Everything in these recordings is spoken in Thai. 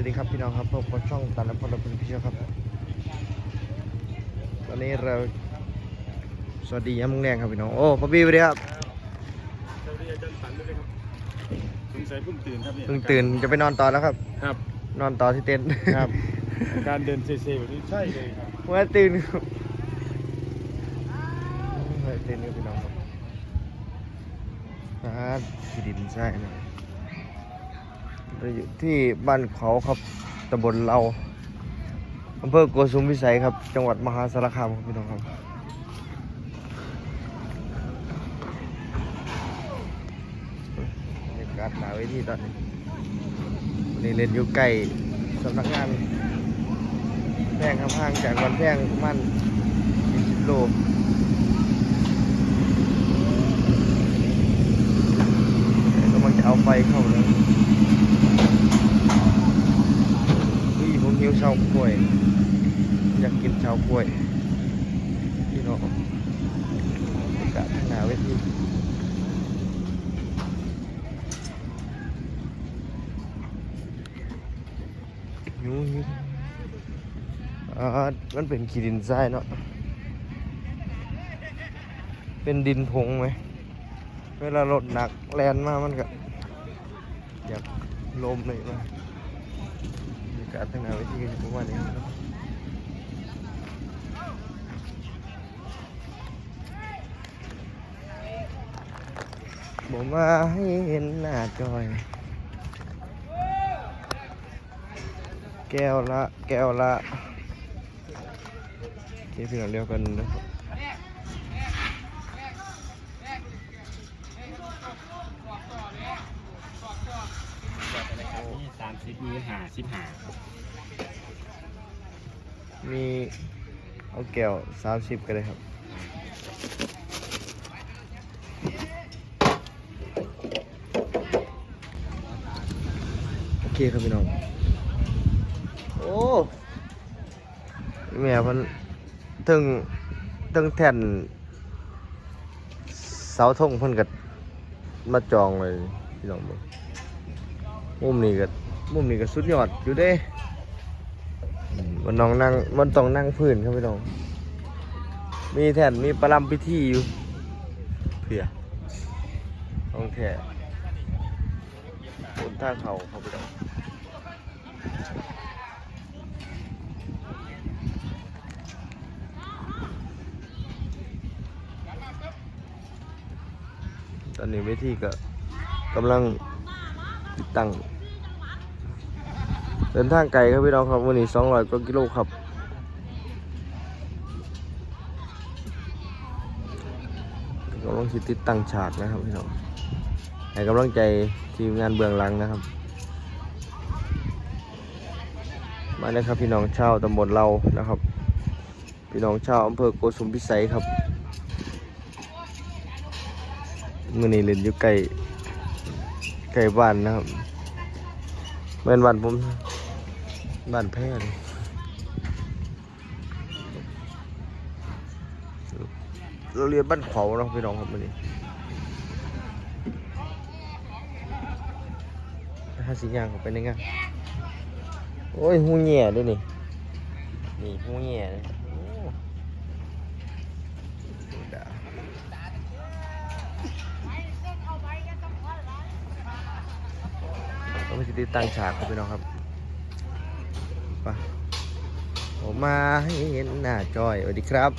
วัสดีครับพี่น้องครับพบกับช่องตันและพลเป็นพี่เชียวครับ ตอนนี้เราสวัสดียามมื้อแรงครับพี่น้อง โอ้พ่อบี้สวัสดีครับสวัสดีอาจารย์สันด้วยครับสงสัยเพิ่งตื่นครับเนี่ยเพิ่งตื่นจะไปนอนต่อแล้วครับ ครับ นอนต่อที่เต็นท์ครับ การเดินเซๆแบบนี้ใช่เลยครับเมื่อตื่นครับเมื่อตื่นครับพี่น้องครับอ่าที่ดินใช่นะ เราอยู่ที่บ้านเขาครับตำบลเราอำเภอโกสุมพิสัยครับ จังหวัดมหาสารคามครับพี่น้องครับบรรยากาศหนาเวทีตอนนี้วันนี้เล่นอยู่ใกล้สำนักงานแพงครับห่างจากวันแพงประมัน20โลกำลังจะเอาไฟเข้าแล้วนี่ผมหิวเชาวกล้วย อยากกินเชาวกล้วยพี่น้องบรรยากาศหนาเวทีหิวหิวอ่ามันเป็นขี้ดินทรายเนาะเป็นดินผงไหมเวลารถหนักแลนมามันก็อยากลมเลยมา บรรยากาศทางหน้าเวทีก็ป ระมาณนี้ครับมาให้เห็นหน้าจอยแก้วละแก้วละโอเคพี่น้องเรียวกันนะครับนี่สามสิบมีหาสิบหามีเอาแก้วสามสิบก็ได้ครับ โอเคครับพี่น้อง โอ้แม่เพันถึงถึงแท่นเสาธงเพิ่นก็มาจองเลยพี่น้องบอกมุมนี้ก็ มุมนี้ก็สุดยอดอยู่เด้อืมมันน้องนั่งมันต้องนั่งพื้นครับพี่น้อง มีแท่นมีประลำพิธีอยู่เผื่อต้องแท่บนท่างเขาครับพี่น้องตอนนี้เวทีก็กำลังติดตั้ง เดินทางไกลครับพี่น้องครับวันนี้200กว่ากิโลครับกำลังสิติดตั้งฉากนะครับพี่น้องให้กำลังใจทีมงานเบื้องหลังนะครับ มาเลยครับพี่น้องชาวตำบลเรานะครับ พี่น้องชาวอำเภอโกสุมพิสัยครับมื่อนี้เล่นอยู่ใกล้ใกล้บ้านนะครับเมื่อวันผม บ้านแพร่เลยเราเรียนบ้านเขาเนาะพี่น้องครับวันนี้ห้าสิบอย่างเขาไปในยังานโอ้ยหูแง่ด้วยนี่ นี่หูแง่เลยโอ้ดูดาวเราไปติดตั้งฉากครับพี่น้องครับ ไปผมมาให้เห็นหน้าจอยสวัสดีครับ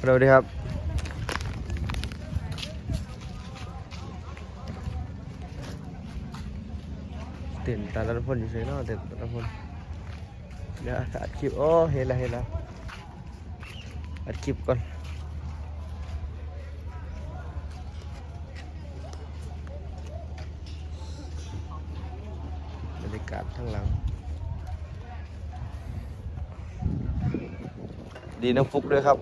สวัสดีครับเต้นตาละพลอยู่เฉยเนาะเต้นตาละพลเดี๋ยวอัดคลิปโอ้เห็นแล้วเห็นแล้วอัดคลิปก่อน บรรยากาศข้างหลัง ดีน้ำฟุกด้วยครับ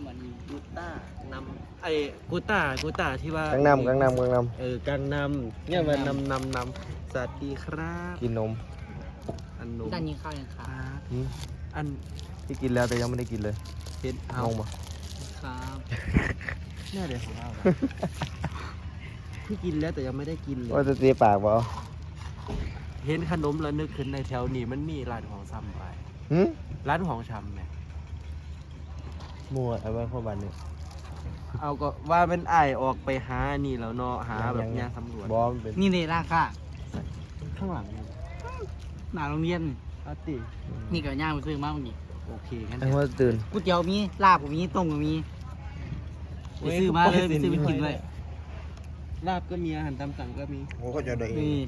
เหมือนกูต้านำไอ้กูต้ากูต้าที่ว่ากังนำกังนำกังนเออกังนำเนี่ยมันนำนำนำสวัสดีครับำกินนม อันหนุ่มด้านยิงข้าวยังคครัรับบหืมอันที่กินแล้วแต่ยังไม่ได้กินเลยเห็นเอางงปะครับเนี่ยเดี๋ยวของเราอะที่กินแล้วแต่ยังไม่ได้กินเลยว่าจะตีปากบ่ เห็นขนมแล้วนึกขึ้นในแถวนี้มันมีร้านของซ้ำไปหึร้านของชำเนี่ยมัวเอาไว้พ่อบ้านนี่เอาก็ว่าเป็นไอายออกไปหานี่แล้วเนาะหาแบบยางสำรวจบอมนเป็นนี่เลยราคาข้างหลังนี่หน้าโรงเรียนเอาตินี่ก็ย่างไปซื้อมาเมื่อกี้โอเคงั้นไอ้หัวตื่นก๋วยเตี๋ยวมีลาบก็มีต้มก็มีไปซื้อมาเลยไปซื้อไปกินเลยลาบก็มีอาหารตามสั่งก็มีโอ้ก็จะได้นี่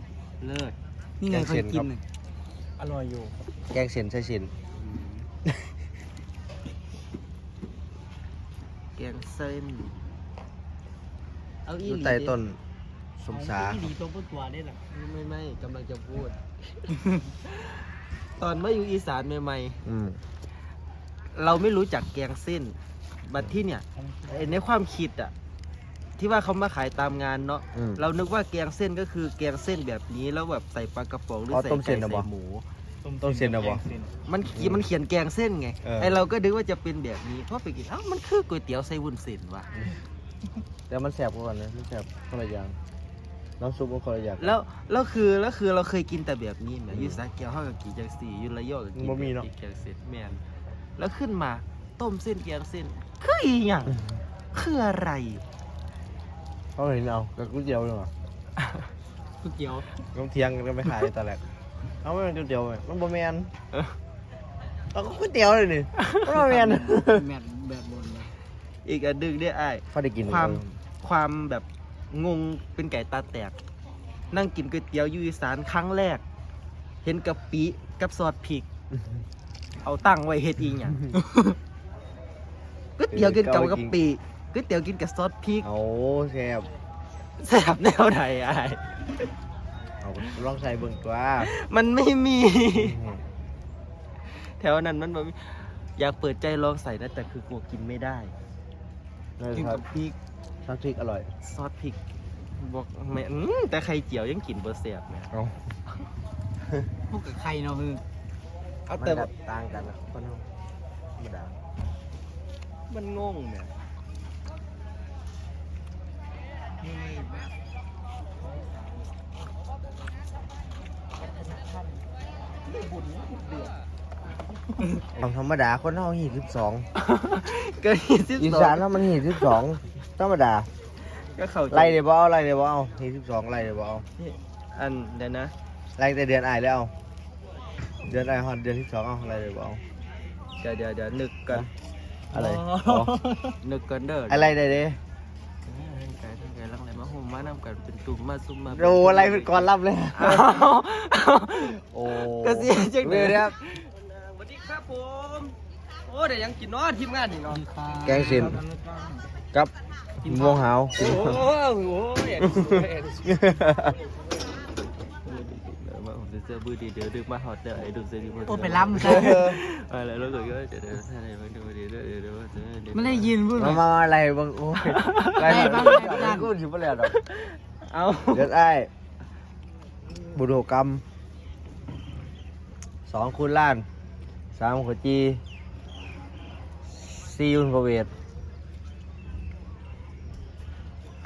เลิศ นี่ไงเคยกินน่ะอร่อยอยู่แกงเส้นใช่เส้นแกงเส้นเอาอีอยู่หลีใต้ต้นสมสาที่ดีตัวปุ๊บตัวได้หรอไม่ไม่กำลังจะพูด ตอนมาอยู่อีสานใหม่อืมๆเราไม่รู้จักแกงเส้น บัดที่เนี่ยไอ้ในความคิดอะ ที่ว่าเขามาขายตามงานเนาะอืม เรานึกว่าแกงเส้นก็คือแกงเส้นแบบนี้แล้วแบบใส่ปลากระป๋องหรืออ๋อใส่ต้มเส้ไก่นเหรอใส่วะหมู ต้มเส้นเอาบ่มันเขียนมันเขียนแกงเส้นไงเออ ไอเราก็นึกว่าจะเป็นแบบนี้เพราะไปกินเอ้ามันคือก๋วยเตี๋ยวใส่วุ้นเส้นว่ะแต่มันแสบกว่ากันนะมันแสบคนละอย่างน้ำซุปมันคนละอย่าง แล้วแล้วคือแล้วคือเราเคยกินแต่แบบนี้แหมอยูสาแก้วเฮากับกินจังสี่อยูระยองกับกินบ่มีเนาะ แบบแกงเส้นแมนแล้วขึ้นมาต้มเส้นแกงเส้นคืออีหยังคืออะไร เขาเห็นเอากับก๋วยเตี๋ยวเลยเหรอก๋วยเตี๋ยวน้องเทียงกันไปขายตอนแรกเอาไม่เป็นก๋วยเตี๋ยวไหมมันบ่แมนเออเอาก็ก๋วยเตี๋ยวเลยนี่มันบ่แมนแมทแบบบนเลยอีกอันดึงได้ไอ้ายเขาได้กินความความแบบงงเป็นไก่ตาแตก นั่งกินก๋วยเตี๋ยวอยูอีสานครั้งแรก เห็นกะปิกับซอสพริก เอาตั้งไว้เฮ็ดอีหยัง ก๋วยเตี๋ยวกินกับกะปิ ก๋วยเตี๋ยวกินกับซอสพริกเอาแซ่บแซ่บแนวไหนไอ้ายเอาลองใส่เบิ่งตัวมันไม่มี แถวนั้นมันบ่มีอยากเปิดใจลองใส่นะแต่คือกลัวกินไม่ได้ นั่นกินครักับบพริกซอสพริกอร่อย ซอสพริกบอกไม่อื้อแต่ไข่เจียวยังกินเบอร์เสียบเนี่ยเอาพวกกับไข่เนาะคือเอามันแต่ก็ต่างกันนะคนเราธรรมดามันงงเนี่ย ของธรรมดาคนเฮาหีสิบสองก็ยี่สิบอีสอสานงเฮามันหีสิบสองธรรมดาก็เข้าใจไล่เดี๋ยวบ่เอาไล่เดี๋ยวบ่เอาหีสิบสองไล่เดี๋ยวบ่เอาอันเดี๋ยวนะ ไล่แต่เดือนอายแล้วเอาเดือนอายฮอดเดือนที่สองเอาไล่เดี๋ยวบ่เอาเดี๋ยวเดี๋ยวเดี๋ยวนึกกันอะไรนึกกันเด้ออะไรได้เด้ ทั้งไก่ทั้งไก่ลังอะไร มาห่มมานำกันเป็นตุ่มมาซุ่มมาโอ้อะไรเป็นก่อนรับเลย อ้าวโอ้ก็เสียจังเดี๋ยวครับ สวัสดีครับผม โอ้เดี๋ยวยังกินเนาะทีมงานนี่เนาะแกงเส้นกับม่วงหาว โอ้โหโอ้ย เจอบื้อดีเดี๋ยวดึกมาหอดเดี๋ยวไอ้ดูเสียดีโอ้ไปล้ำซะอะไรแล้วก็เดี๋ยวเดี๋ยวอะไรมาดูดีเดี๋ยวเดี๋ยวเดี๋ยวเดี๋ยวไม่ได้ยินพูดมามามาอะไรเบ้างโอ้ยอะไรบ้างบ้างอะไรบ้างกูสิบ่แล้วดอกเอาเดือนอ้ายบุโรกรรมสองคูณล้านสามขวจีสี่ยุนพระเวท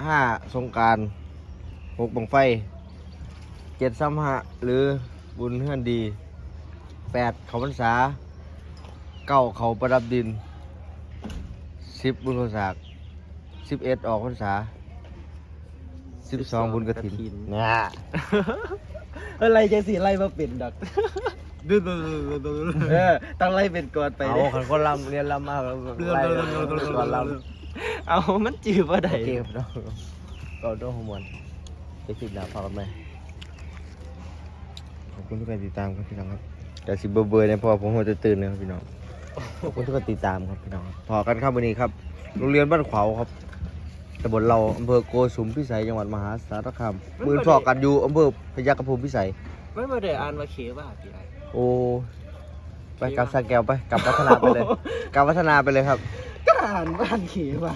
ห้าสงกรารหกบังไฟ เจ็ดซ้ำหะหรือบุญเฮือนดีแปดเขาพรรษาเก้าเขาประดับดินสิบบุญโคสากสิบเอ็ดออกพรรษาสิบสองบุญกระถินเนี่ยอะไรจะสีไล่มาเป็นดักดูดูดูดูเออตั้งไล่เป็นก่อนไปเอาเด้ขันคนลำเรียนลำมากไล่ก่อนลำเอามันจืดว่าไดโอเคครับน้องก็โดนหัวมวนไปติดดาวพอกันไหมขอบ คุณทุกการติดตามครับพี่น้องครับแต่สิเบอร์เบอร์เนี่ยเพอผมหัวจะตื่นเลยครับพี่น้องขอบคุณทุกการติดตามครับพี่น้องครับพอกันครับวันนี้ครับโรงเรียนบ้านขวาวครับตำบลเราอำเภอโกสุมพิสัยจังหวัดมหาสารคามมือสอกกันอยู่อำเภอพยัคฆภูมิพิสัยไม่มาได้อ่านว่าเคว่าพี่ไอ้โอ้ไปกลับสาแก้วไปกลับพัฒนาไปเลยกลับพัฒนาไปเลยครับก็อ่านบ้านเคว่า